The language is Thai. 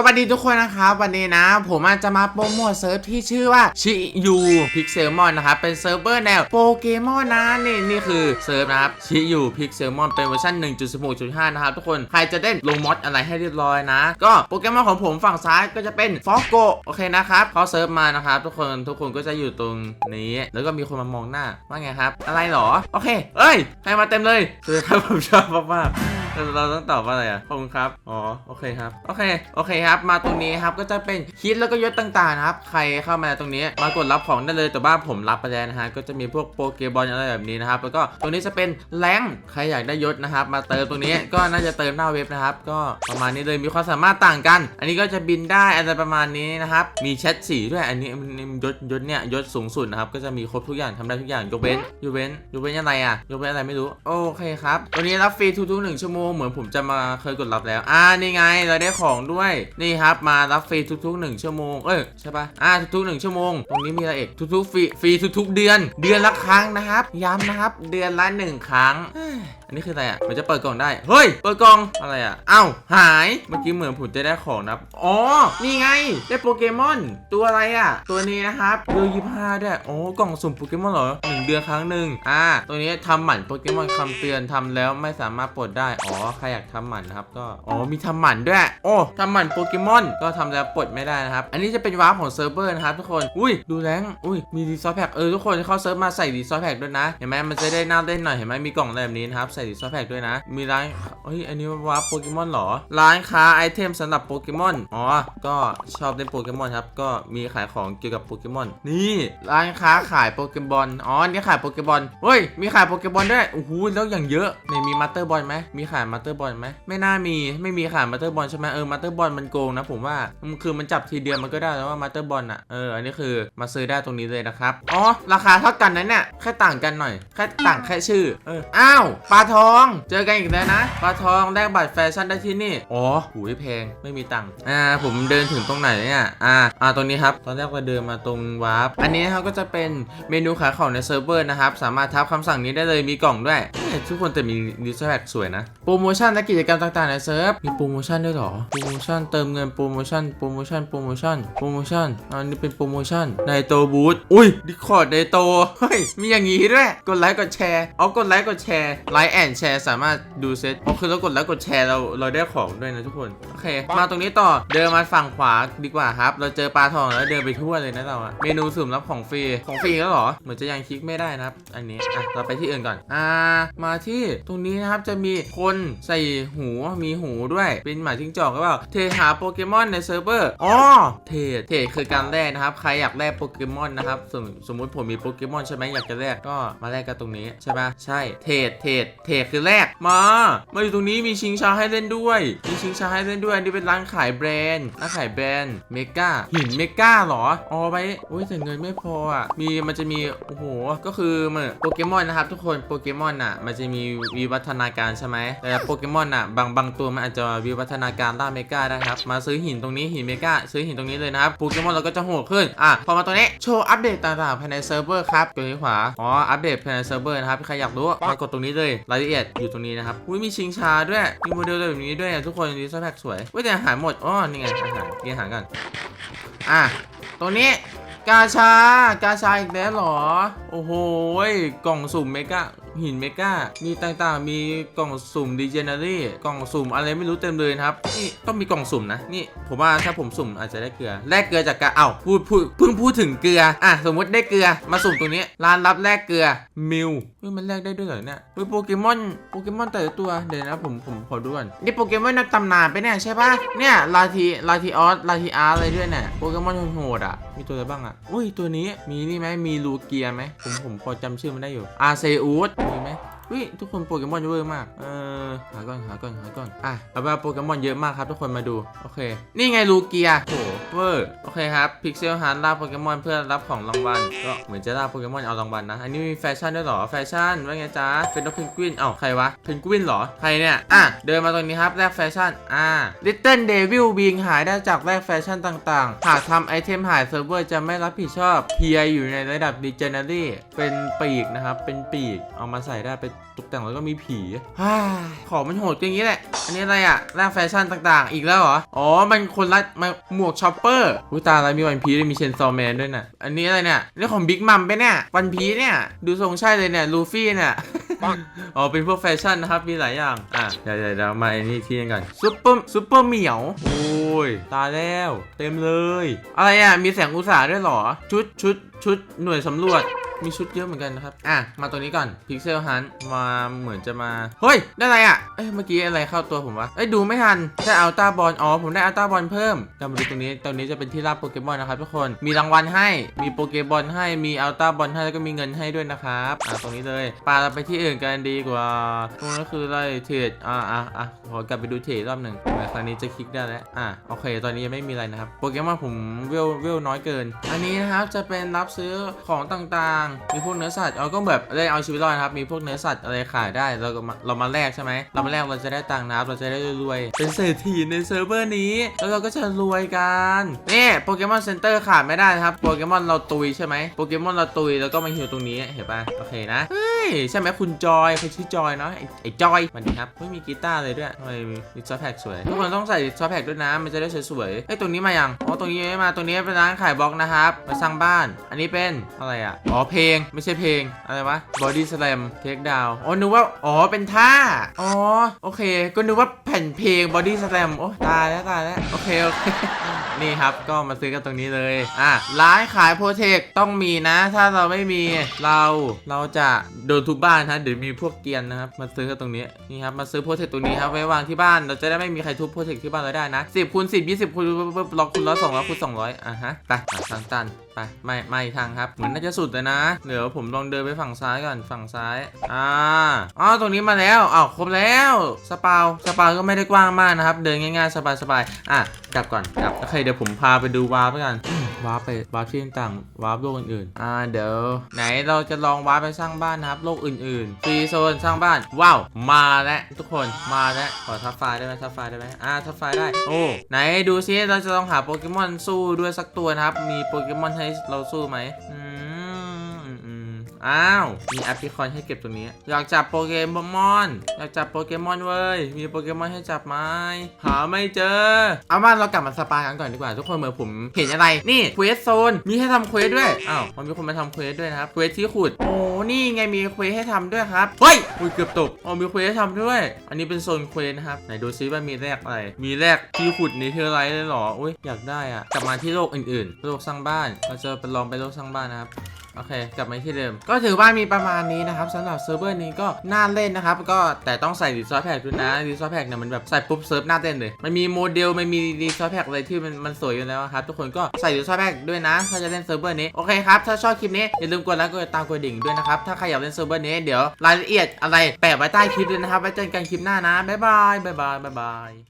สวัสดีทุกคนนะครับ วันนี้นะ ผมอาจจะมาโปรโมทเซิร์ฟที่ชื่อว่าชิยูพิกเซลมอนนะครับ เป็นเซิร์ฟเวอร์แนวโปเกมอนนะนี่นี่คือเซิร์ฟนะครับชิยูพิกเซลมอนเป็นเวอร์ชัน1.16.5 นะครับทุกคนใครจะได้ลงมอดอะไรให้เรียบร้อยนะ ก็โปเกมอนของผมฝั่งซ้ายก็จะเป็นฟอกโกโอเคนะครับเขาเซิร์ฟมานะครับทุกคนทุกคนก็จะอยู่ตรงนี้ แล้วก็มีคนมามองหน้าว่าไงครับ อะไรหรอ โอเคเอ้ยใครมาเต็มเลยคือถ้าผมชอบมากๆ เราต้องตอบว่าอะไรอะขอบคุณครับ อ๋อ โอเคครับ โอเค โอเคครับ มาตรงนี้ครับ ก็จะเป็นคิดแล้วก็ยศต่างๆนะครับ ใครเข้ามาตรงนี้ มากดรับของได้เลย แต่ว่าผมรับไปแล้วนะฮะ ก็จะมีพวกโปเกบอลอะไรแบบนี้นะครับ แล้วก็ตรงนี้จะเป็นแรงใครอยากได้ยศนะครับ มาเติมตรงนี้ ก็น่าจะเติมหน้าเว็บนะครับ ก็ประมาณนี้เลย มีความสามารถต่างกัน อันนี้ก็จะบินได้อะไรประมาณนี้นะครับ มีแชทสีด้วย อันนี้มันยศยศเนี่ยยศสูงสุดนะครับ ก็จะมีครบทุกอย่างทำได้ทุกอย่างยกเว้นยกเว้นยกเว้นอะไรอะยกเว้นอะไรไม่รู้ โอเคครับ ตัวนี้รับฟรีทุกๆหนึ่งชั่วโมงเหมือนผมจะมาเคยกดรับแล้ว อ่านี่ไงเราได้ของด้วยนี่ครับมารับฟรีทุกๆหนึ่งชั่วโมงเอ้ยใช่ปะอ่าทุกๆหนึ่งชั่วโมง ตรงนี้มีอะไรอีกทุกๆฟรีฟรีทุกๆ เดือน เดือนละครั้งนะครับ ย้ำนะครับ เดือนละหนึ่งครั้ง อันนี้คืออะไรอะมันจะเปิดกล่องได้ เฮ้ย เปิดกล่องอะไรอะเอ้าหาย เมื่อกี้เหมือนผมจะได้ของนะครับอ๋อ นี่ไง ได้โปเกมอน ตัวอะไรอะ ตัวนี้นะครับเดือนยี่ห้าด้วยโอ้กล่องสุ่มโปเกมอนเหรอหนึ่งเดือนครั้งหนึ่งอ่า ตัวนี้ทำหมันโปเกมอนคำเตือนทำแล้วไม่สามารถปลดได้ อ๋อ ใครอยากทำหมันนะครับ ก็ อ๋อ มีทำหมันด้วย โอ้ทำหมันโปเกมอน ก็ทำแล้วปลดไม่ได้นะครับ อันนี้จะเป็นวาร์ปของเซิร์ฟเวอร์นะครับทุกคน อุ้ย ดูแรงอุ้ย มีดีซอแพ็กเออ ทุกคนเข้าเซิร์ฟมาใส่ดีซอแพ็กด้วยนะ เห็นไหมมันจะได้น่าเล่นหน่อย เห็นไหมมีกล่องแบบนี้นะครับส่ดีซอแพกด้วยนะ มีร้านเฮ้ยอันนี้วาโปเกมอนเหรอ ร้านค้าไอเทมสำหรับโปเกมอนอ๋อก็ชอบเล่นโปเกมอนครับก็มีขายของเกี่ยวกับโปเกมอนนี่ร้านค้าขายโปเกมอนอ๋อนี่ขายโปเกมอนเฮ้ยมีขายโปเกมอนด้วยโอ้โหแล้วอย่างเยอะเนี่ยมีมาสเตอร์บอลไหมมีขายมาสเตอร์บอลไหมไม่น่ามีไม่มีขายมาสเตอร์บอลใช่ไหมเออมาสเตอร์บอลมันโกงนะผมว่ามันคือมันจับทีเดียวมันก็ได้แล้วว่ามาสเตอร์บอลอะเอออันนี้คือมาซื้อได้ตรงนี้เลยนะครับอ๋อราคาเท่ากันนะเนี่ยแค่ต่างกันหน่อยแค่ต่างแค่ชื่อเอออ้าวปลาทอง เจอกันอีกแล้วนะปลาทองแลกบัตรแฟชั่นได้ที่นี่ อ๋อหูยแพงไม่มีตังค์อ่าผมเดินถึงตรงไหนเนี่ยอ่าอ่าตรงนี้ครับ ตอนแรกเราเดินมาตรงวาร์ปอันนี้นะครับก็จะเป็นเมนูขายของในเซิร์ฟเวอร์นะครับ สามารถทับคำสั่งนี้ได้เลยมีกล่องด้วยเฮ้ยทุกคนแต่มีดิสแท็กสวยนะ โปรโมชั่นและกิจกรรมต่างๆในเซิร์ฟมีโปรโมชั่นด้วยเหรอโปรโมชั่นเติมเงินโปรโมชั่นโปรโมชั่นโปรโมชั่นโปรโมชั่นอันนี้เป็นโปรโมชั่นในโตบูธอุ้ยดิคอร์ดในโตเฮ้ยมีอย่างงี้ด้วยกดไลค์กดแชร์เอากดไลค์กดแชร์ไลค์แอนแชร์สามารถดูเซตเอาคือเรากดไลค์กดแชร์เราเราได้ของด้วยนะทุกคน โอเค มาตรงนี้ต่อ เดินมาฝั่งขวาดีกว่าครับ เราเจอปลาทองแล้วเดินไปทั่วเลยนะเราอะเมนูสุ่มรับของฟรี ของฟรีแล้วเหรอ เหมือนจะยังคลิกไม่ได้นะครับ อันนี้ อะ เราไปที่อื่นก่อน อ่า มาที่ตรงนี้นะครับ จะมีคนใส่หู มีหูด้วย เป็นหมาจิ้งจอกหรือเปล่า เทหาโปเกมอนในเซิร์ฟเวอร์ อ๋อ เทรดเทรดคือการแลกนะครับ ใครอยากแลกโปเกมอนนะครับสมสมมติผมมีโปเกมอนใช่ไหมอยากจะแลกก็มาแลกกันตรงนี้ใช่ปะใช่ เทรดเทรดเทคือแลกมา มาอยู่ตรงนี้มีชิงช้าให้เล่นด้วย มีชิงช้าให้เล่นด้วยอันนี้เป็นร้านขายแบรนด์ร้านขายแบรนด์เมกาหินเมกาเหรออ๋อไปโอ้ยแต่เงินไม่พออะมีมันจะมีโอ้โหก็คือมือนโปเกมอนนะครับทุกคนโปเกมอนอะ มันจะมีวิวัฒนาการใช่ไหมแต่โปเกมอนอะบางบางตัวมันอาจจะวิวัฒนาการล่าเมกาได้ครับมาซื้อหินตรงนี้หินเมกาซื้อหินตรงนี้เลยนะครับโปเกมอนเราก็จะโหดขึ้นอะพอมาตรงนี้โชว์อัปเดตต่างๆภายในเซิร์ฟเวอร์ครับตัวนี้ขวาอ๋ออัปเดตภายในเซิร์ฟเวอร์นะครับใครอยากรู้มากดตรงนี้เลยรายละเอียดอยู่ตรงนี้นะครับอุ้ยมีชิงช้าด้วยมีโมเดลแบบนี้ด้วยอะทุกคนดีไซน์แพ็กสวยเว้ยแต่อาหารหมดอ๋อนี่ไงอาหารกินอาหารกันอะตรงนี้กาชากาชาอีกแล้วเหรอ โอ้โห กล่องสุ่มเมกา หินเมกามีต่างๆ มีกล่องสุ่มดีเจเนอรี่กล่องสุ่มอะไรไม่รู้เต็มเลยนะครับนี่ต้องมีกล่องสุ่มนะนี่ผมว่าถ้าผมสุ่มอาจจะได้เกลือแลกเกลือจากการเอ้าพูดพูดเพิ่งพูดถึงเกลืออะสมมติได้เกลือมาสุ่มตรงนี้ร้านรับแลกเกลือมิวเฮ้ยมันแลกได้ด้วยเหรอเนี่ยเฮ้ยโปเกมอนโปเกมอนแต่ละตัวเดี๋ยวนะผมผมขอดูก่อนนี่โปเกมอนนักตำนานไปเนี่ยใช่ปะเนี่ยลาทีลาทีออสลาทีอาร์อะไรด้วยเนี่ยโปเกมอนโหดอะมีตัวอะไรบ้างอะอุ้ยตัวนี้มีนี่ไหมมีลูเกียไหมผมผมพอจำชื่อมันได้อยู่อาเซอูสมีไหม อุ้ยทุกคนโปเกมอนเยอะมาก เออหาก่อนหาก่อนหาก่อน อะเอาเป็นว่าโปเกมอนเยอะมากครับทุกคนมาดู โอเค นี่ไงลูเกียโหเวอร์โอเคครับพิกเซลฮันล่าโปเกมอนเพื่อรับของรางวัลก็เหมือนจะล่าโปเกมอนเอารางวัลนะ อันนี้มีแฟชั่นด้วยหรอ แฟชั่นว่าไงจ๊ะเป็นนกเพนกวินเอ้าใครวะเพนกวินเหรอ ใครเนี่ย อะ เดินมาตรงนี้ครับแลกแฟชั่น อ่า Little Devil Wing หายได้จากแลกแฟชั่นต่างๆ หากทำไอเทมหายเซิร์ฟเวอร์จะไม่รับผิดชอบเพียอยู่ในระดับ Legendary เป็นปีกนะครับเป็นปีกเอามาใส่ได้เป็นตกแต่งแล้วก็มีผีฮ่าของมันโหดอย่างนี้แหละ อันนี้อะไรอะร่างแฟชั่นต่างๆ อีกแล้วเหรอ อ๋อ มันคนละมันหมวกชอปเปอร์อุยตาอะไรมีวันพีด้วยมีเชนซอแมนด้วยน่ะอันนี้อะไรเนี่ยนี่ของบิ๊กมัมไปะเนี่ย วันพีเนี่ย ดูทรงใช่เลยเนี่ย ลูฟี่เนี่ยอ๋อ เป็นพวกแฟชั่นนะครับ มีหลายอย่าง อะ เดี๋ยวเดี๋ยวเดี๋ยวมาไอ้นี่ที่กันก่อนซุปเปอร์ซุปเปอร์เหมียว โอ้ย ตายแล้ว เต็มเลย อะไรอะ มีแสงอุตสาห์ด้วยเหรอ ชุดชุดชุดหน่วยสำรวจ มีชุดเยอะเหมือนกันนะครับ อะ มาตัวนี้ก่อนพิกเซลฮันมาเหมือนจะมา เฮ้ย ได้อะไรอะ เอ้ย เมื่อกี้อะไรเข้าตัวผมวะ เอ้ย ดูไม่ทัน ได้อัลต้าบอล อ๋อ ผมได้อัลต้าบอลเพิ่มเรามาดูตรงนี้ ตรงนี้จะเป็นที่ราบโปเกมอนนะครับทุกคน มีรางวัลให้ มีโปเกบอลให้ มีอัลต้าบอลให้ แล้วก็มีเงินให้ด้วยนะครับ อะ ตรงนี้เลยปาเราไปที่อื่นกันดีกว่า ตรงนั้นคืออะไร เทรดอะอะอะขอกลับไปดูเทรดรอบหนึ่งแต่ครั้งนี้จะคลิกได้แล้ว อะ โอเค ตอนนี้ยังไม่มีอะไรนะครับ โปเกมอนผมเวลเวลน้อยเกิน อันนี้นะครับ จะเป็นรับซื้อของต่างๆมีพวกเนื้อสัตว์เอาก็แบบได้เอาชีวิตรอดครับ มีพวกเนื้อสัตว์อะไรขายได้ เราก็เรามาแลกใช่ไหม เรามาแลกเราจะได้ตังค์นะครับเราจะได้รวย เป็นเศรษฐีในเซิร์ฟเวอร์นี้ แล้วเราก็จะรวยกัน นี่โปเกมอนเซ็นเตอร์ขาดไม่ได้นะครับ โปเกมอนเราตุยใช่ไหมโปเกมอนเราตุยแล้วก็มาฮิวตรงนี้ เห็นป่ะ โอเคนะ เฮ้ย ใช่ไหมคุณจอยเขาชื่อจอยเนาะ ไอ้จอยสวัสดีครับไม่มีกีตาร์เลยด้วยทำไมมีซอแพ็กสวย ทุกคนต้องใส่ซอแพ็กด้วยนะ มันจะได้สวยๆเอ้ตรงนี้มายัง อ๋อ ตรงนี้ไม่มา ตรงนี้เป็นร้านขายบล็อกนะครับ มาสร้างบ้าน อันนี้เป็นอะไรอะ อ๋อ เพลงไม่ใช่เพลงอะไรวะ body slam take down อ๋อนึกว่าอ๋อเป็นท่าอ๋อโอเค ก็นึกว่าแผ่นเพลง body slam โอ้ตายแล้วตายแล้วโอเคโอเค นี่ครับก็มาซื้อกันตรงนี้เลยอะร้านขายโปรเทคต้องมีนะ ถ้าเราไม่มีเราเราจะโดนทุบบ้านฮะเดี๋ยวมีพวกเกียนนะครับมาซื้อกันตรงนี้นี่ครับมาซื้อโปรเทคตรงนี้ครับไว้วางที่บ้านเราจะได้ไม่มีใครทุบโปรเทคที่บ้านเราได้นะ10คูณ10 20คูณปุ๊บล็อกคูณร้อยสองร้อยคูณสองร้อยอะฮะไปทางตันไปไม่ไม่ทางครับเหมือนน่าจะสุดเลยนะเดี๋ยวผมลองเดินไปฝั่งซ้ายก่อนฝั่งซ้ายอ่าอ๋อตรงนี้มาแล้วอ้าวครบแล้วสปาวสปาวก็ไม่ได้กว้างมากนะครับ เดินง่ายๆสบายๆอะกลับก่อนกลับโอเคเดี๋ยวผมพาไปดูวาร์ปกันวาร์ปไปวาร์ปที่ต่างๆวาร์ปโลกอื่นๆ อ่าเดี๋ยว ไหนเราจะลองวาร์ปไปสร้างบ้านนะครับโลกอื่นๆฟรีโซนสร้างบ้าน ว้าว มาแล้วทุกคนมาแล้วขอทับไฟล์ได้ไหมทับไฟล์ได้ไหมอ่าทับไฟล์ได้ โอ้ไหนดูซิเราจะลองหาโปเกมอนสู้ด้วยสักตัวนะครับ มีโปเกมอนให้เราสู้ไหมอืมอืม อ้าว มีแอปพลิคอนให้เก็บตัวนี้ อยากจับโปเกมอน อยากจับโปเกมอนเว้ย มีโปเกมอนให้จับไหมหาไม่เจอ เอาว่าเรากลับมาสปากันก่อนดีกว่า ทุกคนเมื่อผมเห็นอะไร นี่เควสโซน มีให้ทำเควสด้วย อ้าว มันมีคนมาทำเควสด้วยนะครับเควสที่ขุด โอ้ นี่ไงมีเควสให้ทำด้วยครับ เฮ้ยอุ้ยเกือบตกอ๋อมีเควสให้ทำด้วย อันนี้เป็นโซนเควสนะครับ ไหนดูซิว่ามีแรกอะไร มีแรกที่ขุดนี้เทอร์ไรเลยเหรอ อุ้ยอยากได้อะกลับมาที่โลกอื่นๆ โลกสร้างบ้าน เราจะไปลองไปโลกสร้างบ้านนะครับ โอเค กลับมาที่เดิม ก็ถือว่ามีประมาณนี้นะครับสำหรับเซิร์ฟเวอร์นี้ก็น่าเล่นนะครับ ก็แต่ต้องใส่รีซอสแพ็กด้วยนะรีซอสแพ็กเนี่ยมันแบบใส่ปุ๊บเซิร์ฟน่าเต้นเลย มันมีโมเดล มันมีรีซอสแพ็กอะไรที่มันมันสวยอยู่แล้วครับ ทุกคนก็ใส่รีซอสแพ็กด้วยนะ ถ้าจะเล่นเซิร์ฟเวอร์นี้ โอเคครับ ถ้าชอบคลิปนี้อย่าลืมกดไลค์ กดติดตาม กดดิ่งด้วยนะครับ ถ้าใครอยากเล่นเซิร์ฟเวอร์นี้เดี๋ยวรายละเอียดอะไรแปะไว้ใต้คลิปเลยนะครับ ไว้เจอกันคลิปหน้านะบ๊ายบายบ๊ายบายบ๊ายบาย